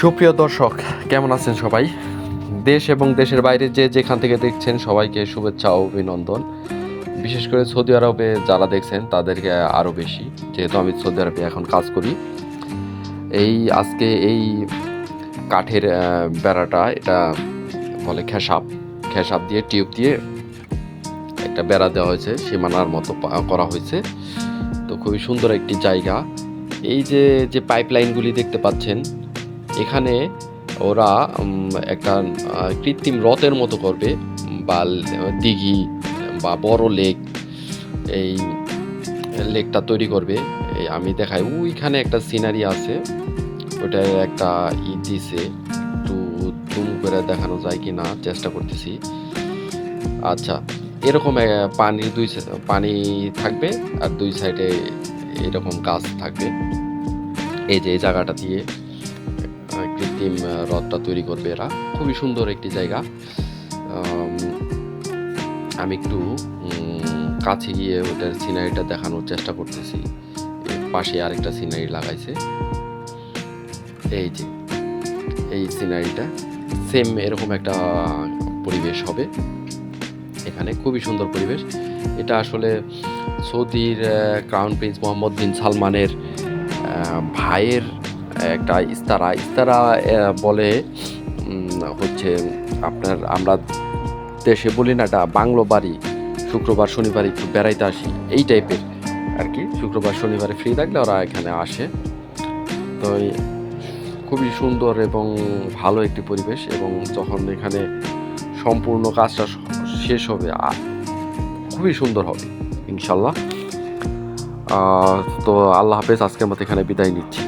সুপ্রিয় দর্শক, কেমন আছেন সবাই? দেশ এবং দেশের বাইরে যে যেখান থেকে দেখছেন সবাইকে শুভেচ্ছা ও অভিনন্দন। বিশেষ করে সৌদি আরবে যারা দেখছেন, তাদেরকে আরও বেশি, যেহেতু আমি সৌদি আরবে এখন কাজ করি। এই আজকে এই কাঠের বেড়াটা, এটা বলে খেসাব। খেসাব দিয়ে, টিউব দিয়ে একটা বেড়া দেওয়া হয়েছে, সীমানার মতো করা হয়েছে। তো খুবই সুন্দর একটি জায়গা। এই যে যে পাইপলাইনগুলি দেখতে পাচ্ছেন এখানে ওরা একটা কৃত্রিম হ্রদের মতো করবে বা দিঘি বা বড় লেক, এই লেকটা তৈরি করবে। আমি দেখাই, ওইখানে একটা সিনারি আছে ওটা একটা ই দিছে, একটু জুম করে দেখানো যায় কি না চেষ্টা করতেছি। আচ্ছা এরকম পানির দুই পানি থাকবে আর দুই সাইডে এরকম গাছ থাকবে। এই যে, এই জায়গাটা দিয়ে। কৃত্রিম আহ, হ্রদটা তৈরি করবে এরা। খুবই সুন্দর একটি জায়গা। আমি একটু কাছে গিয়ে ওটার সিনারিটা দেখানোর চেষ্টা করতেছি। পাশে আরেকটা সিনারি লাগাইছে। এই যে এই সিনারিটা সেম এরকম একটা পরিবেশ হবে। এখানে খুবই সুন্দর পরিবেশ। এটা আসলে সৌদির ক্রাউন প্রিন্স মোহাম্মদ বিন সালমানের ভাইয়ের একটা ইস্তারা ইস্তারা বলে হচ্ছে আপনার আমরা দেশে বলি না, এটা বাংলো বাড়ি। শুক্রবার, শনিবার একটু বেড়াইতে আসি। এই টাইপের আর কি শুক্রবার, শনিবারে ফ্রি থাকলে ওরা এখানে আসে। তো খুবই সুন্দর এবং ভালো একটি পরিবেশ এবং যখন এখানে সম্পূর্ণ কাজটা শেষ হবে খুবই সুন্দর হবে, ইনশাল্লাহ। তো আল্লাহ হাফেজ, আজকের মতো এখানে বিদায় নিচ্ছি।